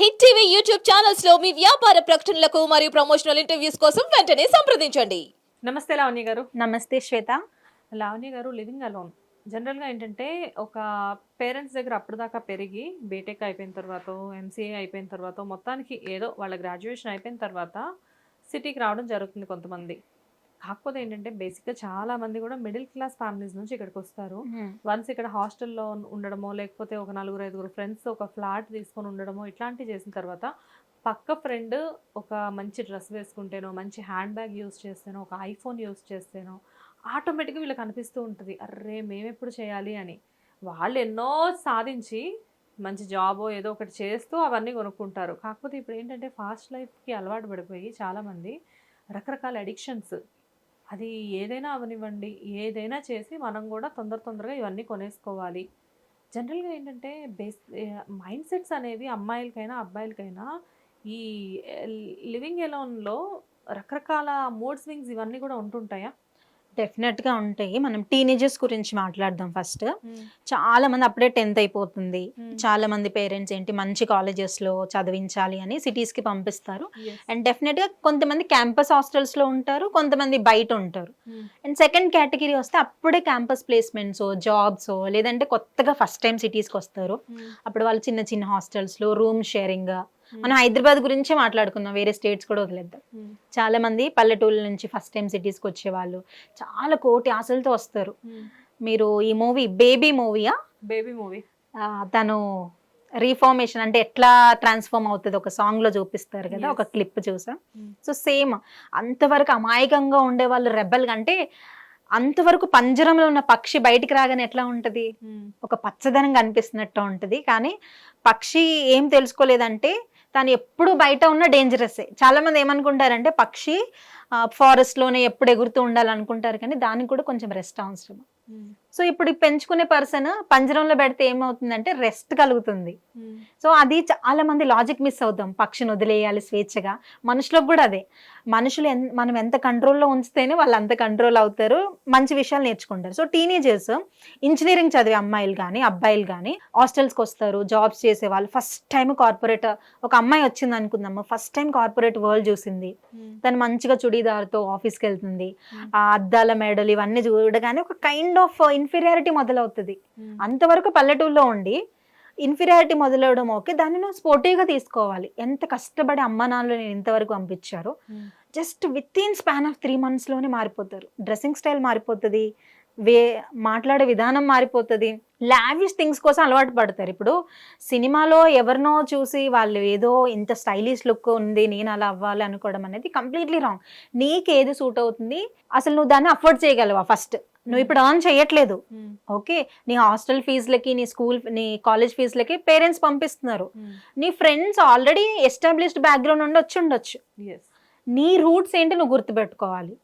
Hit TV YouTube ఛానల్స్లో మీ వ్యాపార ప్రకటనలకు మరియు ప్రమోషనల్ ఇంటర్వ్యూస్ కోసం వెంటనే సంప్రదించండి. నమస్తే లావణ్య గారు. నమస్తే శ్వేత. లావణ్య గారు లివింగ్ అలోన్. జనరల్గా ఏంటంటే ఒక పేరెంట్స్ దగ్గర అప్పటిదాకా పెరిగి బీటెక్ అయిపోయిన తర్వాత ఎంసీఏ అయిపోయిన తర్వాత మొత్తానికి ఏదో వాళ్ళ గ్రాడ్యుయేషన్ అయిపోయిన తర్వాత సిటీకి రావడం జరుగుతుంది కొంతమంది. కాకపోతే ఏంటంటే బేసిక్గా చాలా మంది కూడా మిడిల్ క్లాస్ ఫ్యామిలీస్ నుంచి ఇక్కడికి వస్తారు. వన్స్ ఇక్కడ హాస్టల్లో ఉండడమో లేకపోతే ఒక నలుగురు ఐదుగురు ఫ్రెండ్స్ ఒక ఫ్లాట్ తీసుకొని ఉండడమో ఇట్లాంటివి చేసిన తర్వాత పక్క ఫ్రెండ్ ఒక మంచి డ్రెస్ వేసుకుంటేనో మంచి హ్యాండ్ బ్యాగ్ యూస్ చేస్తేనో ఒక ఐఫోన్ యూస్ చేస్తేనో ఆటోమేటిక్గా వీళ్ళకి అనిపిస్తూ ఉంటుంది. అర్రే మేమెప్పుడు చేయాలి అని. వాళ్ళు ఎన్నో సాధించి మంచి జాబో ఏదో ఒకటి చేస్తూ అవన్నీ కొనుక్కుంటారు. కాకపోతే ఇప్పుడు ఏంటంటే ఫాస్ట్ లైఫ్కి అలవాటు పడిపోయి చాలామంది రకరకాల అడిక్షన్స్ అది ఏదైనా అవనివ్వండి. ఏదైనా చేసి మనం కూడా తొందర తొందరగా ఇవన్నీ కొనేసుకోవాలి. జనరల్గా ఏంటంటే బేస్ మైండ్ సెట్స్ అనేవి అమ్మాయిలకైనా అబ్బాయిలకైనా ఈ లివింగ్ ఎలోన్లో రకరకాల మూడ్ స్వింగ్స్ ఇవన్నీ కూడా ఉంటుంటాయా? డెఫినెట్గా ఉంటాయి. మనం టీనేజర్స్ గురించి మాట్లాడదాం ఫస్ట్. చాలా మంది అప్పుడే టెన్త్ అయిపోతుంది. చాలా మంది పేరెంట్స్ ఏంటి మంచి కాలేజెస్లో చదివించాలి అని సిటీస్కి పంపిస్తారు అండ్ డెఫినెట్గా కొంతమంది క్యాంపస్ హాస్టల్స్లో ఉంటారు కొంతమంది బయట ఉంటారు. అండ్ సెకండ్ కేటగిరీ వస్తే అప్పుడే క్యాంపస్ ప్లేస్మెంట్స్ జాబ్స్ లేదంటే కొత్తగా ఫస్ట్ టైం సిటీస్కి వస్తారు. అప్పుడు వాళ్ళు చిన్న చిన్న హాస్టల్స్లో రూమ్ షేరింగ్ మనం హైదరాబాద్ గురించే మాట్లాడుకుందాం. వేరే స్టేట్స్ కూడా వదిలేద్దాం. చాలా మంది పల్లెటూళ్ళ నుంచి ఫస్ట్ టైం సిటీస్కి వచ్చేవాళ్ళు. చాలా కోటి ఆశలతో వస్తారు. మీరు ఈ మూవీ బేబీ మూవీయా? Baby movie. తను రీఫార్మేషన్ అంటే ఎట్లా ట్రాన్స్ఫార్మ్ అవుతుంది ఒక సాంగ్లో చూపిస్తారు కదా. ఒక క్లిప్ చూసా. సో సేమ్ అంతవరకు అమాయకంగా ఉండే వాళ్ళు రెబ్బల్ అంటే అంతవరకు పంజరంలో ఉన్న పక్షి బయటికి రాగానే ఎట్లా ఉంటది? ఒక పచ్చదనం కనిపిస్తున్నట్టు ఉంటుంది. కానీ పక్షి ఏం తెలుసుకోలేదంటే తను ఎప్పుడు బయట ఉన్న డేంజరస్ చాలా మంది ఏమనుకుంటారంటే పక్షి ఫారెస్ట్లోనే ఎప్పుడు ఎగురుతూ ఉండాలనుకుంటారు కానీ దానికి కూడా కొంచెం రెస్ట్ అవసరం. సో ఇప్పుడు పెంచుకునే పర్సన్ పంజరంలో పెడితే ఏమవుతుందంటే రెస్ట్ కలుగుతుంది. సో అది చాలా మంది లాజిక్ మిస్ అవుతాం. పక్షిని వదిలేయాలి స్వేచ్ఛగా. మనుషులకు కూడా అదే. మనుషులు మనం ఎంత కంట్రోల్లో ఉంచితేనే వాళ్ళు అంత కంట్రోల్ అవుతారు. మంచి విషయాలు నేర్చుకుంటారు. సో టీనేజర్స్ ఇంజనీరింగ్ చదివే అమ్మాయిలు కానీ అబ్బాయిలు కానీ హాస్టల్స్కి వస్తారు జాబ్స్ చేసే వాళ్ళు ఫస్ట్ టైం కార్పొరేట్ ఒక అమ్మాయి వచ్చింది అనుకుందాము ఫస్ట్ టైం కార్పొరేట్ వరల్డ్ చూసింది. తను మంచిగా చుడీదార్తో ఆఫీస్కి వెళ్తుంది. ఆ అద్దాల మెడలు ఇవన్నీ చూడగానే ఒక కైండ్ ఆఫ్ ఇన్ఫీరియారిటీ మొదలవుతుంది. అంతవరకు పల్లెటూరులో ఉండి ఇన్ఫీరియారిటీ మొదలవడం ఓకే దాన్ని నువ్వు స్పోర్టివ్గా తీసుకోవాలి. ఎంత కష్టపడి అమ్మ నాన్నలు నేను ఇంతవరకు పంపించారో. Just within span of three మంత్స్లోనే మారిపోతారు. డ్రెస్సింగ్ స్టైల్ మారిపోతుంది వే మాట్లాడే విధానం మారిపోతుంది లావిష్ థింగ్స్ కోసం అలవాటు పడతారు. ఇప్పుడు సినిమాలో ఎవరినో చూసి వాళ్ళు ఏదో ఇంత స్టైలిష్ లుక్ ఉంది నేను అలా అవ్వాలి అనుకోవడం అనేది కంప్లీట్లీ రాంగ్. నీకు ఏది సూట్ అవుతుంది అసలు నువ్వు దాన్ని అఫోర్డ్ చేయగలవా ఫస్ట్? నువ్వు ఇప్పుడు ఆన్ చేయట్లేదు. ఓకే నీ హాస్టల్ ఫీజులకి నీ స్కూల్ నీ కాలేజ్ ఫీజులకి పేరెంట్స్ పంపిస్తున్నారు. నీ ఫ్రెండ్స్ ఆల్రెడీ ఎస్టాబ్లిష్డ్ బ్యాక్గ్రౌండ్ నుండి వచ్చి ఉండొచ్చు. నీ రూట్స్ ఏంటి నువ్వు గుర్తుపెట్టుకోవాలి.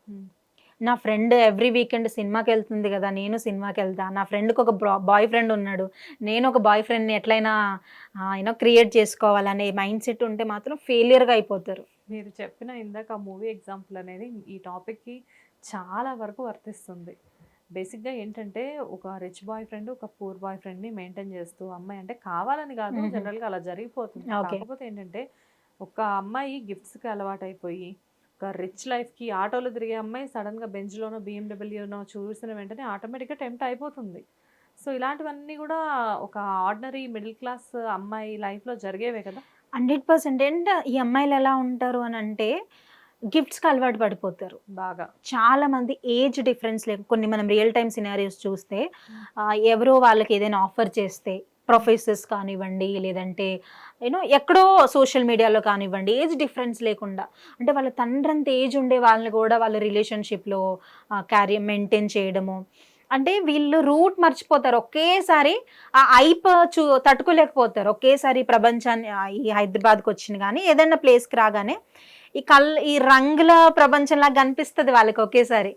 నా ఫ్రెండ్ ఎవ్రీ వీకెండ్ సినిమాకి వెళ్తుంది కదా నేను సినిమాకి వెళ్తా. నా ఫ్రెండ్కి ఒక బాయ్ ఫ్రెండ్ ఉన్నాడు. నేను ఒక బాయ్ ఫ్రెండ్ని ఎట్లయినా యూనో క్రియేట్ చేసుకోవాలనే మైండ్ సెట్ ఉంటే మాత్రం ఫెయిలియర్గా అయిపోతారు. మీరు చెప్పిన ఇందాక ఆ మూవీ ఎగ్జాంపుల్ అనేది ఈ టాపిక్కి చాలా వరకు వర్తిస్తుంది. బేసిక్గా ఏంటంటే ఒక రిచ్ బాయ్ ఫ్రెండ్ ఒక పూర్ బాయ్ ఫ్రెండ్ని మెయింటైన్ చేస్తూ అమ్మాయి అంటే కావాలని కాదు. జనరల్గా అలా జరిగిపోతుంది. కాకపోతే ఏంటంటే ఒక అమ్మాయి గిఫ్ట్స్కి అలవాటైపోయి ఒక రిచ్ లైఫ్కి ఆటోలో తిరిగే అమ్మాయి సడన్గా బెంచ్లోనో బిఎండబ్ల్యూనో చూసిన వెంటనే ఆటోమేటిక్గా టెంప్ట్ అయిపోతుంది. సో ఇలాంటివన్నీ కూడా ఒక ఆర్డినరీ మిడిల్ క్లాస్ అమ్మాయి లైఫ్లో జరిగేవే కదా! Hundred percent. అండ్ ఈ అమ్మాయిలు ఎలా ఉంటారు అని అంటే గిఫ్ట్స్కి అలవాటు పడిపోతారు. బాగా. చాలా మంది ఏజ్ డిఫరెన్స్ లేక కొన్ని మనం రియల్ టైమ్ సినారియోస్ చూస్తే ఎవరో వాళ్ళకి ఏదైనా ఆఫర్ చేస్తే ప్రొఫెసర్స్ కానివ్వండి లేదంటే యూనో ఎక్కడో సోషల్ మీడియాలో కానివ్వండి ఏజ్ డిఫరెన్స్ లేకుండా అంటే వాళ్ళ తండ్రి అంత ఏజ్ ఉండే వాళ్ళని కూడా వాళ్ళ రిలేషన్షిప్లో క్యారీ మెయింటైన్ చేయడము. అంటే వీళ్ళు రూట్ మర్చిపోతారు. ఒకేసారి ఆ ఐప్ చూ తట్టుకోలేకపోతారు. ఒకేసారి ప్రపంచాన్ని ఈ హైదరాబాద్కి వచ్చిన కానీ ఏదైనా ప్లేస్కి రాగానే ఈ కల్ ఈ రంగుల ప్రపంచంలా కనిపిస్తుంది వాళ్ళకి ఒకేసారి.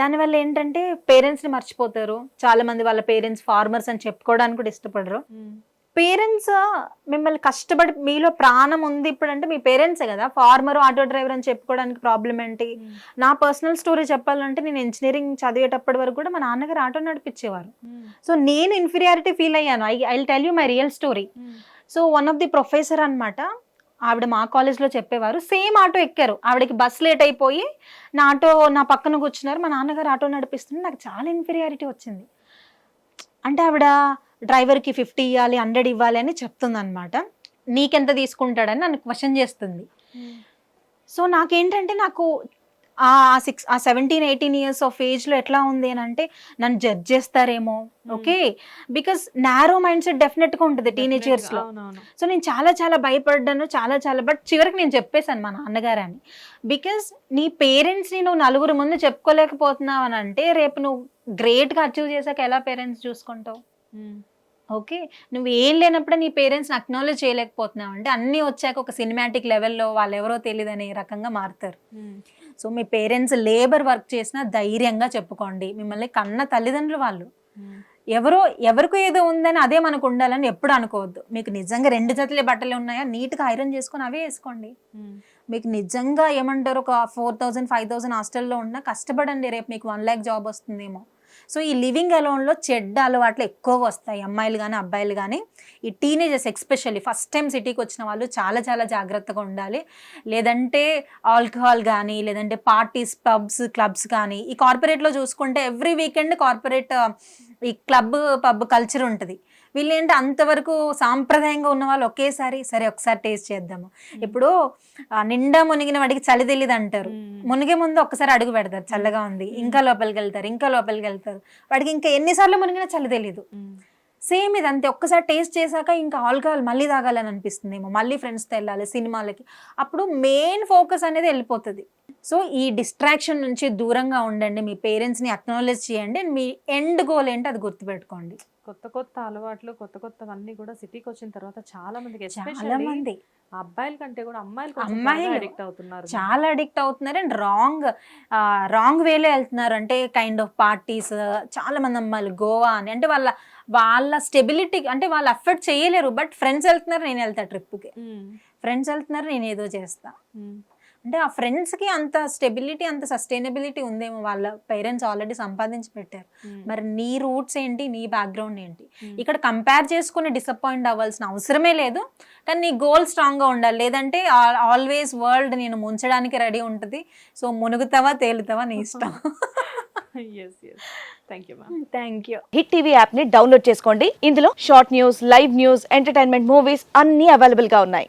దానివల్ల ఏంటంటే పేరెంట్స్ని మర్చిపోతారు. చాలా మంది వాళ్ళ పేరెంట్స్ ఫార్మర్స్ అని చెప్పుకోవడానికి కూడా ఇష్టపడరు. పేరెంట్స్ మిమ్మల్ని కష్టపడి మీలో ప్రాణం ఉంది ఇప్పుడు అంటే మీ పేరెంట్సే కదా. ఫార్మర్ ఆటో డ్రైవర్ అని చెప్పుకోవడానికి ప్రాబ్లం ఏంటి? నా పర్సనల్ స్టోరీ చెప్పాలంటే నేను ఇంజనీరింగ్ చదివేటప్పటి వరకు కూడా మా నాన్నగారు ఆటో నడిపించేవారు. సో నేను ఇన్ఫీరియారిటీ ఫీల్ అయ్యాను. I I tell you my real story. So one of the professor అన్నమాట. ఆవిడ మా కాలేజ్లో చెప్పేవారు. సేమ్ ఆటో ఎక్కారు. ఆవిడకి బస్ లేట్ అయిపోయి నా ఆటో నా పక్కన కూర్చున్నారు. మా నాన్నగారు ఆటో నడిపిస్తుంటే నాకు చాలా ఇన్ఫీరియారిటీ వచ్చింది. అంటే ఆవిడ డ్రైవర్కి ఫిఫ్టీ ఇవ్వాలి హండ్రెడ్ ఇవ్వాలి అని చెప్తుంది అనమాట నీకెంత తీసుకుంటాడని నన్ను క్వశ్చన్ చేస్తుంది. సో నాకేంటంటే నాకు ఆ సిక్స్ ఆ సెవెంటీన్ ఎయిటీన్ ఇయర్స్ ఆఫ్ ఏజ్లో ఎట్లా ఉంది అని అంటే నన్ను జడ్జ్ చేస్తారేమో okay because narrow mind set డెఫినెట్గా ఉంటుంది టీనేజ్ ఇయర్స్లో అవునవును. సో నేను చాలా చాలా భయపడ్డాను చాలా చాలా బట్ చివరికి నేను చెప్పేశాను మా నాన్నగారు అని బికాస్ నీ పేరెంట్స్ని నువ్వు నలుగురు ముందు చెప్పుకోలేకపోతున్నావు అని అంటే రేపు నువ్వు గ్రేట్గా అచీవ్ చేశాక ఎలా పేరెంట్స్ చూసుకుంటావు. ఓకే నువ్వు ఏం లేనప్పుడే నీ పేరెంట్స్ని అక్నాలెడ్జ్ చేయలేకపోతున్నావు అంటే అన్నీ వచ్చాక ఒక సినిమాటిక్ లెవెల్లో వాళ్ళు ఎవరో తెలియదనే రకంగా మారుతారు. ఉమ్. సో మీ పేరెంట్స్ లేబర్ వర్క్ చేసినా ధైర్యంగా చెప్పుకోండి. మిమ్మల్ని కన్న తల్లిదండ్రులు వాళ్ళు. ఎవరో ఎవరికో ఏదో ఉందని అదే మనకు ఉండాలని ఎప్పుడు అనుకోవద్దు. మీకు నిజంగా రెండు జతలే బట్టలు ఉన్నాయా? నీట్గా ఐరన్ చేసుకొని అవే వేసుకోండి. మీకు నిజంగా ఏమంటారు? ఒక ఫోర్ థౌజండ్ ఫైవ్ థౌజండ్ హాస్టల్లో ఉన్నా కష్టపడండి. రేపు మీకు వన్ ల్యాక్ జాబ్ వస్తుందేమో. సో ఈ లివింగ్ అలోన్లో చెడ్డ అలవాట్లు ఎక్కువ వస్తాయి. అమ్మాయిలు కానీ అబ్బాయిలు కానీ ఈ టీనేజర్స్ ఎక్స్పెషల్లీ ఫస్ట్ టైం సిటీకి వచ్చిన వాళ్ళు చాలా చాలా జాగ్రత్తగా ఉండాలి. లేదంటే ఆల్కహాల్ కానీ లేదంటే పార్టీస్ పబ్స్ క్లబ్స్ కానీ ఈ కార్పొరేట్లో చూసుకుంటే ఎవ్రీ వీకెండ్ కార్పొరేట్ ఈ క్లబ్ పబ్ కల్చర్ ఉంటుంది. వీళ్ళు ఏంటి అంతవరకు సాంప్రదాయంగా ఉన్న వాళ్ళు ఒకేసారి సరే ఒకసారి టేస్ట్ చేద్దాము. ఇప్పుడు నిండా మునిగిన వాడికి చలి తెలియదు అంటారు. మునిగే ముందు ఒక్కసారి అడుగు పెడతారు చల్లగా ఉంది ఇంకా లోపలికి వెళ్తారు ఇంకా లోపలికి వెళ్తారు. వాడికి ఇంకా ఎన్నిసార్లు మునిగినా చలి తెలియదు. సేమ్ ఇది అంతే ఒక్కసారి టేస్ట్ చేశాక ఇంకా ఆల్కహాల్ మళ్ళీ తాగాలని అనిపిస్తుందేమో మళ్ళీ ఫ్రెండ్స్తో వెళ్ళాలి సినిమాలకి. అప్పుడు మెయిన్ ఫోకస్ అనేది వెళ్ళిపోతుంది. సో ఈ డిస్ట్రాక్షన్ నుంచి దూరంగా ఉండండి మీ పేరెంట్స్ని అక్నాలెడ్జ్ చేయండి మీ ఎండ్ గోల్ ఏంటి అది గుర్తుపెట్టుకోండి. కొత్త కొత్త అలవాట్లు కొత్త కొత్తవన్నీ కూడా సిటీకి వచ్చిన తర్వాత చాలా మందికి చాలా మంది అబ్బాయిల కంటే కూడా అమ్మాయిలు అమ్మాయిలు. అడిక్ట్ అవుతున్నారు. చాలా అడిక్ట్ అవుతున్నారు. అండ్ రాంగ్ రాంగ్ వేలో వెళ్తున్నారు. అంటే కైండ్ ఆఫ్ పార్టీస్ చాలా మంది అమ్మాయిలు గోవా అని. అంటే వాళ్ళ వాళ్ళ స్టెబిలిటీ అంటే వాళ్ళు అఫర్ట్ చేయలేరు. బట్ ఫ్రెండ్స్ వెళ్తున్నారు నేను వెళ్తా ట్రిప్కి. ఫ్రెండ్స్ వెళ్తున్నారు నేను ఏదో చేస్తా. ఉమ్. అంటే ఆ ఫ్రెండ్స్కి అంత స్టెబిలిటీ అంత సస్టైనబిలిటీ ఉందేమో వాళ్ళ పేరెంట్స్ ఆల్రెడీ సంపాదించి పెట్టారు. ఉమ్. మరి నీ రూట్స్ ఏంటి? నీ బ్యాక్గ్రౌండ్ ఏంటి? ఉమ్. ఇక్కడ కంపేర్ చేసుకుని డిసప్పాయింట్ అవ్వాల్సిన అవసరమే లేదు. కానీ నీ గోల్ స్ట్రాంగ్గా ఉండాలి. లేదంటే ఆల్వేస్ వరల్డ్ నేను ముంచడానికి రెడీ ఉంటుంది. సో మునుగుతావా తేలుతావా నీ ఇష్టం? Thank you thank you Hit TV యాప్ని డౌన్లోడ్ చేసుకోండి. ఇందులో short news live news entertainment movies అన్ని అవైలబుల్గా ఉన్నాయి.